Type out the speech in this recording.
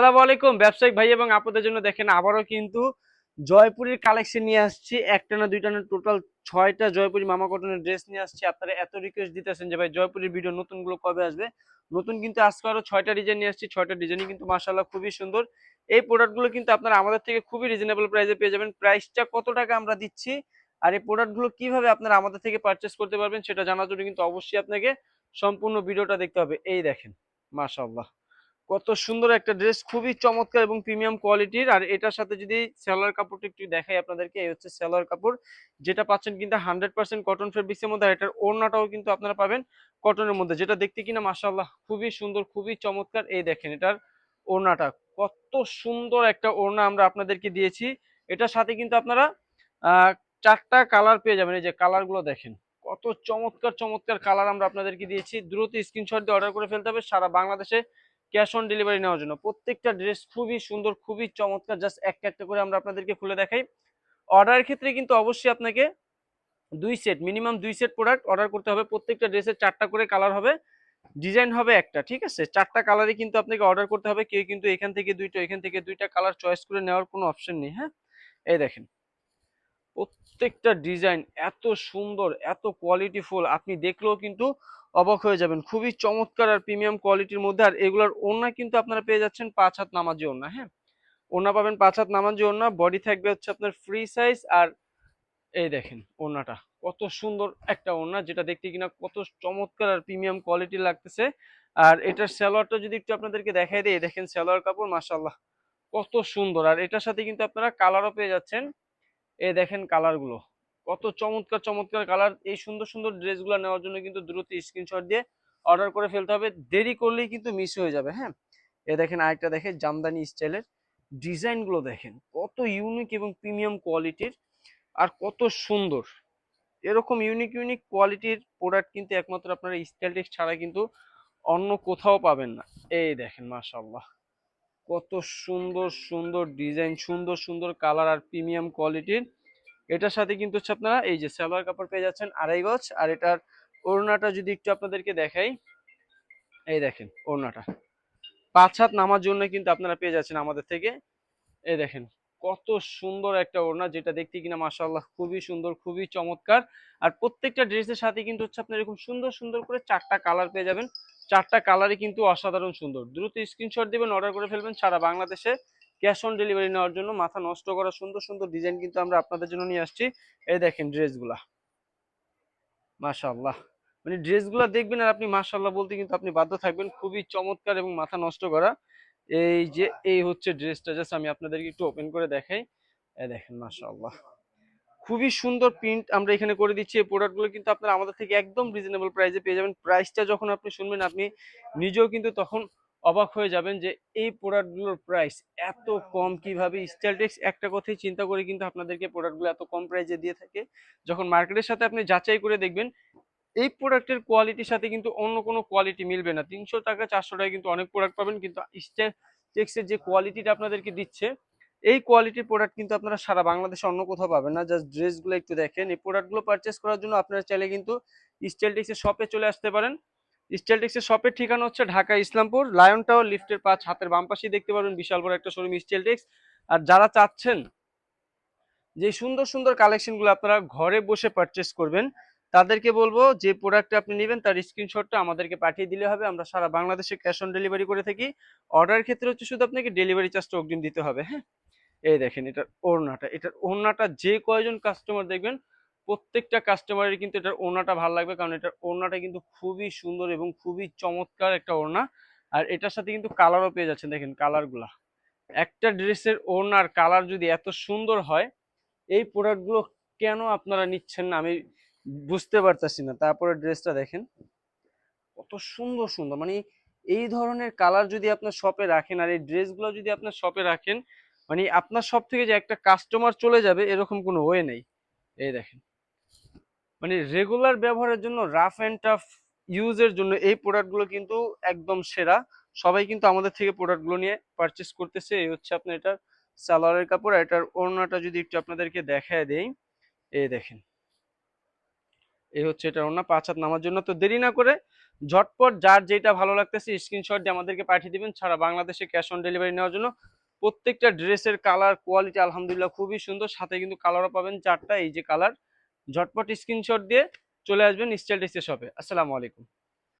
আসসালামু আলাইকুম, ব্যবসায়িক ভাই এবং আপনাদের জন্য দেখেন আবারও কিন্তু জয়পুরের কালেকশন নিয়ে আসছি। একটা না দুইটা না টোটাল ছয়টা জয়পুরি মামা কটনের ড্রেস নিয়ে আসছি। আপনারা এত রিকোয়েস্ট দিতেছেন যে ভাই জয়পুরের ভিডিও নতুনগুলো কবে আসবে? নতুন কিন্তু আজকে আরও ছয়টা ডিজাইন নিয়ে আসছি। ছয়টা ডিজাইনই কিন্তু মাসাল্লাহ খুবই সুন্দর। এই প্রোডাক্টগুলো কিন্তু আপনারা আমাদের থেকে খুবই রিজনেবল প্রাইসে পেয়ে যাবেন। প্রাইসটা কত টাকা আমরা দিচ্ছি? আর এই প্রোডাক্টগুলো কীভাবে আপনারা আমাদের থেকে পারচেস করতে পারবেন, সেটা জানার জন্য কিন্তু অবশ্যই আপনাকে সম্পূর্ণ ভিডিওটা দেখতে হবে। এই দেখেন, মাশাআল্লাহ। কত সুন্দর একটা ড্রেস খুবই চমৎকার এবং প্রিমিয়াম কোয়ালিটির আর এটার সাথে যদি সেলার কাপড়টা একটু দেখাই আপনাদেরকে, এই হচ্ছে সেলার কাপড়। যেটা পাচ্ছেন কিন্তু হান্ড্রেড পার্সেন্ট কটন ফেব্রিক্সের মধ্যে, আর এটার ওড়নাটাও কিন্তু আপনারা পাবেন কটনের মধ্যে। যেটা দেখতে কিনা মাসাল্লাহ খুবই সুন্দর, খুবই চমৎকার। এই দেখেন, এটার ওড়নাটা, কত সুন্দর একটা ওড়না আমরা আপনাদেরকে দিয়েছি। এটার সাথে কিন্তু আপনারা চারটা কালার পেয়ে যাবেন। এই যে কালারগুলো দেখেন, কত চমৎকার চমৎকার কালার আমরা আপনাদেরকে দিয়েছি। দ্রুত স্ক্রিনশট দিয়ে অর্ডার করে ফেলতে হবে। সারা বাংলাদেশে ক্যাশ অন ডেলিভারি নেওয়ার জন্য। প্রত্যেকটা ড্রেস খুবই সুন্দর, খুবই চমৎকার। জাস্ট একটা একটা করে আমরা আপনাদেরকে খুলে দেখাই। অর্ডারের ক্ষেত্রে কিন্তু অবশ্যই আপনাকে দুই সেট, মিনিমাম দুই সেট প্রোডাক্ট অর্ডার করতে হবে। প্রত্যেকটা ড্রেসের চারটা করে কালার হবে, ডিজাইন হবে একটা, ঠিক আছে? চারটা কালারই কিন্তু আপনাকে অর্ডার করতে হবে। কেউ কিন্তু এখান থেকে দুইটা, এখান থেকে দুইটা কালার চয়েস করে নেওয়ার কোনো অপশন নেই হ্যাঁ? এই দেখেন। প্রত্যেকটা ডিজাইন এত সুন্দর, এত কোয়ালিটিফুল। আপনি দেখলেও কিন্তু অবাক হয়ে যাবেন। খুবই চমৎকার আর প্রিমিয়াম কোয়ালিটির মধ্যে। আর এগুলোর ওড়না কিন্তু আপনারা পেয়ে যাচ্ছেন পাঁচ হাত নামাজি ওড়না হ্যাঁ? ওড়না পাবেন পাঁচ হাত নামাজি ওড়না। বডি থাকবে হচ্ছে আপনার ফ্রি সাইজ আর এই দেখেন ওড়নাটা। কত সুন্দর একটা ওড়না, যেটা দেখতে কিনা কত চমৎকার আর প্রিমিয়াম কোয়ালিটি লাগতেছে। আর এটার সালোয়ারটা যদি একটু আপনাদেরকে দেখাই দিই, দেখেন সালোয়ার কাপড় মাসাল্লাহ কত সুন্দর। আর এটার সাথে কিন্তু আপনারা কালারও পেয়ে যাচ্ছেন। এই দেখেন কালারগুলো কত চমৎকার চমৎকার কালার এই সুন্দর সুন্দর ড্রেসগুলো নেওয়ার জন্য কিন্তু দ্রুত স্ক্রিনশট দিয়ে অর্ডার করে ফেলতে হবে। দেরি করলেই কিন্তু মিস হয়ে যাবে হ্যাঁ? এ দেখেন আরেকটা দেখেন, জামদানি স্টাইলের ডিজাইনগুলো দেখেন। কত ইউনিক এবং প্রিমিয়াম কোয়ালিটির আর কত সুন্দর। এরকম ইউনিক ইউনিক কোয়ালিটির প্রোডাক্ট কিন্তু একমাত্র আপনারা স্টাইলটেক্স ছাড়া কিন্তু অন্য কোথাও পাবেন না। এই দেখেন মাশাল্লাহ কত সুন্দর সুন্দর ডিজাইন সুন্দর সুন্দর কালার আর প্রিমিয়াম কোয়ালিটির এটার সাথে কিন্তু হচ্ছে আপনারা এই যে সালোয়ার কাপড় পেয়ে যাচ্ছেন আড়াই গজ। আর এটার ওড়নাটা যদি একটু আপনাদেরকে দেখাই, এই দেখেন ওড়নাটা। পাঁচ হাত নামার জন্য কিন্তু আপনারা পেয়ে যাচ্ছেন আমাদের থেকে। এই দেখেন কত সুন্দর একটা ওড়না, যেটা দেখতে কিনা মাশাআল্লাহ খুবই সুন্দর, খুবই চমৎকার। আর প্রত্যেকটা ড্রেসের সাথে কিন্তু হচ্ছে আপনার এরকম সুন্দর সুন্দর করে চারটা কালার পেয়ে যাবেন। চারটা কালারই কিন্তু অসাধারণ সুন্দর। দ্রুত স্ক্রিনশট দিবেন, অর্ডার করে ফেলবেন সারা বাংলাদেশে। ক্যাশ অন ডেলিভারি নেওয়ার জন্য মাথা নষ্ট করা সুন্দর সুন্দর ডিজাইন কিন্তু আমরা আপনাদের জন্য নিয়ে আসছি। এই দেখেন ড্রেসগুলা। মাশাআল্লাহ। মানে ড্রেসগুলো দেখবেন আর আপনি মাশাআল্লাহ বলতে কিন্তু আপনি বাধ্য থাকবেন। খুবই চমৎকার এবং মাথা নষ্ট করা। এই যে, এই হচ্ছে ড্রেসটা। জাস্ট আমি আপনাদেরকে একটু ওপেন করে দেখাই। এই দেখেন মাশাআল্লাহ। খুবই সুন্দর প্রিন্ট আমরা এখানে করে দিচ্ছি। এই প্রোডাক্টগুলো কিন্তু আপনারা আমাদের থেকে একদম রিজনেবল প্রাইসে পেয়ে যাবেন। প্রাইসটা যখন আপনি শুনবেন, আপনি নিজেও কিন্তু তখন অবাক হয়ে যাবেন যে এই প্রোডাক্টগুলোর প্রাইস এত কম কীভাবে? স্টাইলটেক্স একটা কথাই চিন্তা করে কিন্তু আপনাদেরকে প্রোডাক্টগুলো এত কম প্রাইসে দিয়ে থাকে। যখন মার্কেটের সাথে আপনি যাচাই করে দেখবেন, এই প্রোডাক্টের কোয়ালিটির সাথে কিন্তু অন্য কোনো কোয়ালিটি মিলবে না। তিনশো টাকা, চারশো টাকা কিন্তু অনেক প্রোডাক্ট পাবেন, কিন্তু স্টাইলটেক্সের যে কোয়ালিটিটা আপনাদেরকে দিচ্ছে, এই কোয়ালিটির প্রোডাক্ট কিন্তু আপনারা সারা বাংলাদেশে অন্য কোথাও পাবেন না। জাস্ট ড্রেসগুলো একটু দেখেন। এই প্রোডাক্টগুলো পারচেস করার জন্য আপনারা চাইলে কিন্তু স্টাইলটেক্সের শপে চলে আসতে পারেন। স্টাইলটেক্সের শপের ঠিকানা হচ্ছে ঢাকা ইসলামপুর। লায়ন টাওয়ার লিফটের পাঁচ হাতের বাম পাশেই দেখতে পারবেন বিশাল বড় একটা শোরুম স্টাইলটেক্স আর যারা চাচ্ছেন যে সুন্দর সুন্দর কালেকশনগুলো আপনারা ঘরে বসে পারচেস করবেন, তাদেরকে বলব যে প্রোডাক্ট আপনি নেবেন তার স্ক্রিনশটটা আমাদেরকে পাঠিয়ে দিলে হবে। আমরা সারা বাংলাদেশে ক্যাশ অন ডেলিভারি করে থাকি। অর্ডার ক্ষেত্রে হচ্ছে শুধু আপনাকে ডেলিভারি চার্জটা অগ্রিম দিতে হবে হ্যাঁ? এই দেখেন এটার ওড়নাটা এটার ওড়নাটা যে কয়জন কাস্টমার দেখবেন প্রত্যেকটা কাস্টমারের কিন্তু এটার ওড়নাটা ভালো লাগবে, কারণ এটার ওড়নাটা কিন্তু খুবই সুন্দর এবং খুবই চমৎকার একটা ওড়না। আর এটার সাথে কিন্তু কালারও পেয়ে যাচ্ছেন, দেখেন কালারগুলা একটা ড্রেসের ওড়নার কালার যদি এত সুন্দর হয়, এই প্রোডাক্টগুলো কেন আপনারা নিচ্ছেন না? আমি বুঝতে পারতেছি না। তারপরে ড্রেসটা দেখেন, কত সুন্দর সুন্দর। মানে এই ধরনের কালার যদি আপনার শপে রাখেন আর এই ড্রেসগুলো যদি আপনার শপে রাখেন মানে আপনার সব থেকে যে একটা কাস্টমার চলে যাবে, এরকম কোনো ওয়ে নেই। এই দেখেন। মানে রেগুলার ব্যবহারের জন্য রাফ অ্যান্ড টাফ ইউজের জন্য এই প্রোডাক্টগুলো কিন্তু একদম সেরা। সবাই কিন্তু আমাদের থেকে প্রোডাক্টগুলো নিয়ে পারচেস করতেছে। এই হচ্ছে আপনার এটার সালোয়ারের কাপড় আর এটার ওড়নাটা যদি একটু আপনাদেরকে দেখায় দেই, এই দেখেন। এই হচ্ছে এটার ওড়না, পাঁচ হাত নামার জন্য। তো দেরি না করে ঝটপট যার যেটা ভালো লাগতেছে স্ক্রিনশট দিয়ে আমাদেরকে পাঠিয়ে দিবেন। ছাড়া বাংলাদেশে ক্যাশ অন ডেলিভারি নেওয়ার জন্য প্রত্যেকটা ড্রেসের কালার কোয়ালিটি আলহামদুলিল্লাহ খুবই সুন্দর। সাথে কিন্তু কালারও পাবেন চারটা। এই যে কালার ঝটপট স্ক্রিনশট দিয়ে চলে আসবেন স্টাইল ডেস্টের শপে আসসালামু আলাইকুম।